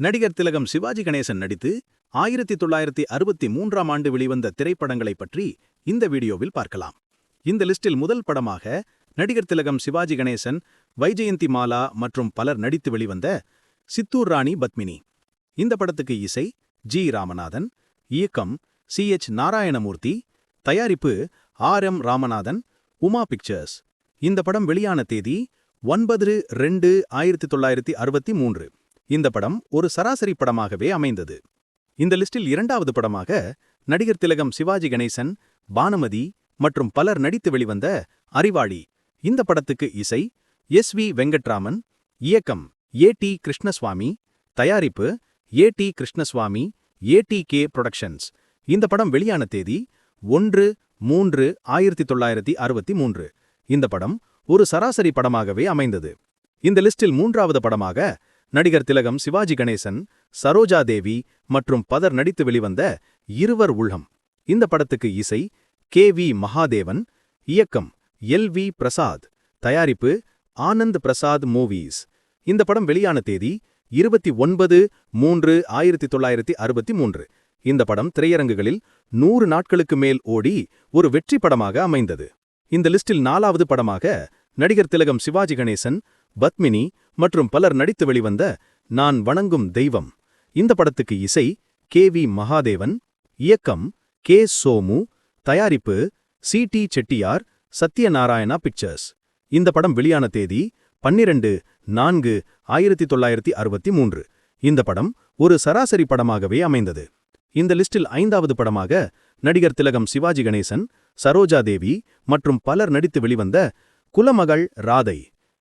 நடிகர் திலகம் சிவாஜி கணேசன் நடித்து ஆயிரத்தி தொள்ளாயிரத்தி அறுபத்தி மூன்றாம் ஆண்டு வெளிவந்த திரைப்படங்களைப் பற்றி இந்த வீடியோவில் பார்க்கலாம். இந்த லிஸ்டில் முதல் படமாக நடிகர் திலகம் சிவாஜி கணேசன் வைஜெயந்தி மாலா மற்றும் பலர் நடித்து வெளிவந்த சித்தூர் ராணி பத்மினி. இந்த படத்துக்கு இசை ஜி ராமநாதன் இயக்கம் சி எச் நாராயணமூர்த்தி தயாரிப்பு R M Ramanathan Uma pictures. இந்த படம் வெளியான தேதி ஒன்பது ரெண்டு ஆயிரத்தி தொள்ளாயிரத்தி அறுபத்தி மூன்று. இந்த படம் ஒரு சராசரி படமாகவே அமைந்தது. இந்த லிஸ்டில் இரண்டாவது படமாக நடிகர் திலகம் சிவாஜி கணேசன் பானுமதி மற்றும் பலர் நடித்து வெளிவந்த அறிவாளி இந்த படத்துக்கு இசை எஸ் வி வெங்கட்ராமன் இயக்கம் ஏ டி கிருஷ்ணசுவாமி தயாரிப்பு A T Krishnaswamy A T K productions. இந்த படம் வெளியான தேதி ஒன்று மூன்று ஆயிரத்தி தொள்ளாயிரத்தி அறுபத்தி மூன்று. இந்த படம் ஒரு சராசரி படமாகவே அமைந்தது. இந்த லிஸ்டில் மூன்றாவது படமாக நடிகர் திலகம் சிவாஜி கணேசன் சரோஜா தேவி மற்றும் பதர் நடித்து வெளிவந்த இருவர் உள்ளம். இந்த படத்துக்கு இசை கே வி மகாதேவன் இயக்கம் எல் வி பிரசாத் தயாரிப்பு ஆனந்த் பிரசாத் மூவிஸ். இந்த படம் வெளியான தேதி இருபத்தி ஒன்பது மூன்று ஆயிரத்தி தொள்ளாயிரத்தி அறுபத்தி மூன்று. இந்த படம் திரையரங்குகளில் நூறு நாட்களுக்கு மேல் ஓடி ஒரு வெற்றி படமாக அமைந்தது. இந்த லிஸ்டில் நாலாவது படமாக நடிகர் திலகம் சிவாஜி கணேசன் பத்மினி மற்றும் பலர் நடித்து வெளிவந்த நான் வணங்கும் தெய்வம். இந்த படத்துக்கு இசை கே வி மகாதேவன் இயக்கம் கே சோமு தயாரிப்பு C T Chettiar Sathyanarayana pictures. இந்த படம் வெளியான தேதி பன்னிரண்டு நான்கு ஆயிரத்தி தொள்ளாயிரத்தி அறுபத்தி மூன்று. இந்த படம் ஒரு சராசரி படமாகவே அமைந்தது. இந்த லிஸ்டில் ஐந்தாவது படமாக நடிகர் திலகம் சிவாஜி கணேசன் சரோஜா தேவி மற்றும் பலர் நடித்து வெளிவந்த குலமகள் ராதை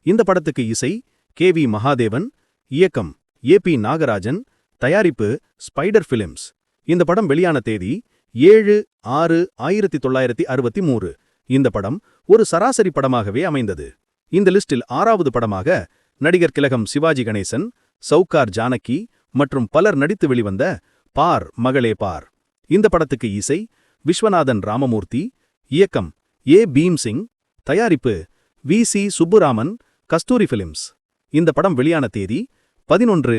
இந்த படத்துக்கு இசை கே வி மகாதேவன் இயக்கம் ஏ பி நாகராஜன் தயாரிப்பு ஸ்பைடர் பிலிம்ஸ் இந்த படம் வெளியான தேதி ஏழு ஆறு ஆயிரத்தி தொள்ளாயிரத்தி அறுபத்தி மூன்று. இந்த படம் ஒரு சராசரி படமாகவே அமைந்தது. இந்த லிஸ்டில் ஆறாவது படமாக நடிகர் கிலகம் சிவாஜி கணேசன் சவுகார் ஜானகி மற்றும் பலர் நடித்து வெளிவந்த பார் மகளே பார். இந்த படத்துக்கு இசை விஸ்வநாதன் ராமமூர்த்தி இயக்கம் ஏ பீம்சிங் தயாரிப்பு V C Subburaman Kasturi films இந்த படம் வெளியான தேதி பதினொன்று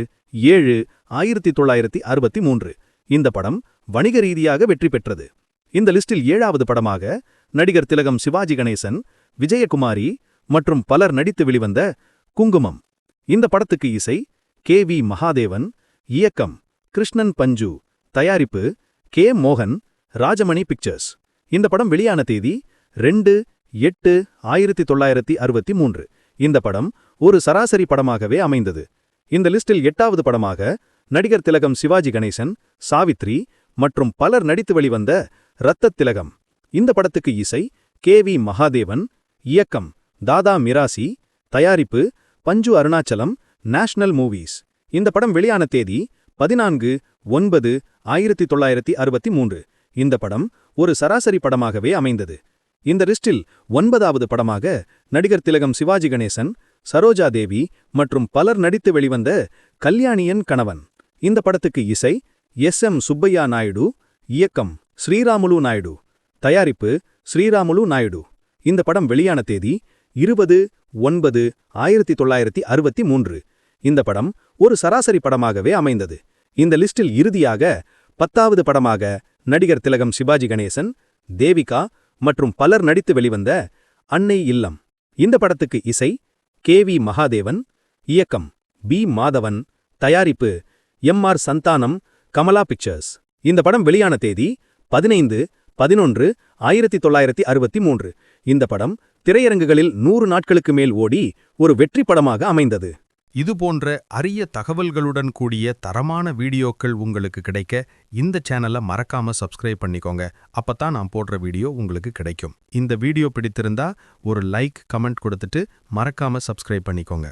ஏழு ஆயிரத்தி தொள்ளாயிரத்தி அறுபத்தி மூன்று. இந்த படம் வணிக ரீதியாக வெற்றி பெற்றது. இந்த லிஸ்டில் ஏழாவது படமாக நடிகர் திலகம் சிவாஜி கணேசன் விஜயகுமாரி மற்றும் பலர் நடித்து வெளிவந்த குங்குமம். இந்த படத்துக்கு இசை கே வி மகாதேவன் இயக்கம் கிருஷ்ணன் பஞ்சு தயாரிப்பு கே மோகன் ராஜமணி பிக்சர்ஸ். இந்த படம் வெளியான தேதி ரெண்டு எட்டு ஆயிரத்தி தொள்ளாயிரத்தி அறுபத்தி மூன்று. இந்த படம் ஒரு சராசரி படமாகவே அமைந்தது. இந்த லிஸ்டில் எட்டாவது படமாக நடிகர் திலகம் சிவாஜி கணேசன் சாவித்ரி மற்றும் பலர் நடித்து வெளிவந்த ரத்தத் திலகம். இந்த படத்துக்கு இசை கே வி மகாதேவன் இயக்கம் தாதா மிராசி தயாரிப்பு பஞ்சு அருணாச்சலம் நேஷனல் மூவிஸ். இந்த படம் வெளியான தேதி பதினான்கு ஒன்பது ஆயிரத்தி தொள்ளாயிரத்தி அறுபத்தி மூன்று. இந்த படம் ஒரு சராசரி படமாகவே அமைந்தது. இந்த லிஸ்டில் ஒன்பதாவது படமாக நடிகர் திலகம் சிவாஜி கணேசன் சரோஜா தேவி மற்றும் பலர் நடித்து வெளிவந்த கல்யாணியன் கணவன். இந்த படத்துக்கு இசை எஸ். எம். சுப்பையா நாயுடு இயக்கம் ஸ்ரீராமுலு நாயுடு தயாரிப்பு ஸ்ரீராமுலு நாயுடு. இந்த படம் வெளியான தேதி இருபது ஒன்பது ஆயிரத்தி தொள்ளாயிரத்தி அறுபத்தி மூன்று. இந்த படம் ஒரு சராசரி படமாகவே அமைந்தது. இந்த லிஸ்டில் இறுதியாக பத்தாவது படமாக நடிகர் திலகம் சிவாஜி கணேசன் தேவிகா மற்றும் பலர் நடித்து வெளிவந்த அன்னை இல்லம். இந்த படத்துக்கு இசை கே வி மகாதேவன் இயக்கம் பி மாதவன் தயாரிப்பு M R Santhanam Kamala pictures. இந்த படம் வெளியான தேதி பதினைந்து பதினொன்று ஆயிரத்தி தொள்ளாயிரத்தி அறுபத்தி மூன்று. இந்த படம் திரையரங்குகளில் நூறு நாட்களுக்கு மேல் ஓடி ஒரு வெற்றி படமாக அமைந்தது. இது போன்ற அரிய தகவல்களுடன் கூடிய தரமான வீடியோக்கள் உங்களுக்கு கிடைக்க இந்த சேனலை மறக்காம சப்ஸ்கிரைப் பண்ணிக்கோங்க. அப்பதான் நான் போடுற வீடியோ உங்களுக்கு கிடைக்கும். இந்த வீடியோ பிடித்திருந்தா ஒரு லைக் கமெண்ட் கொடுத்துட்டு மறக்காம சப்ஸ்கிரைப் பண்ணிக்கோங்க.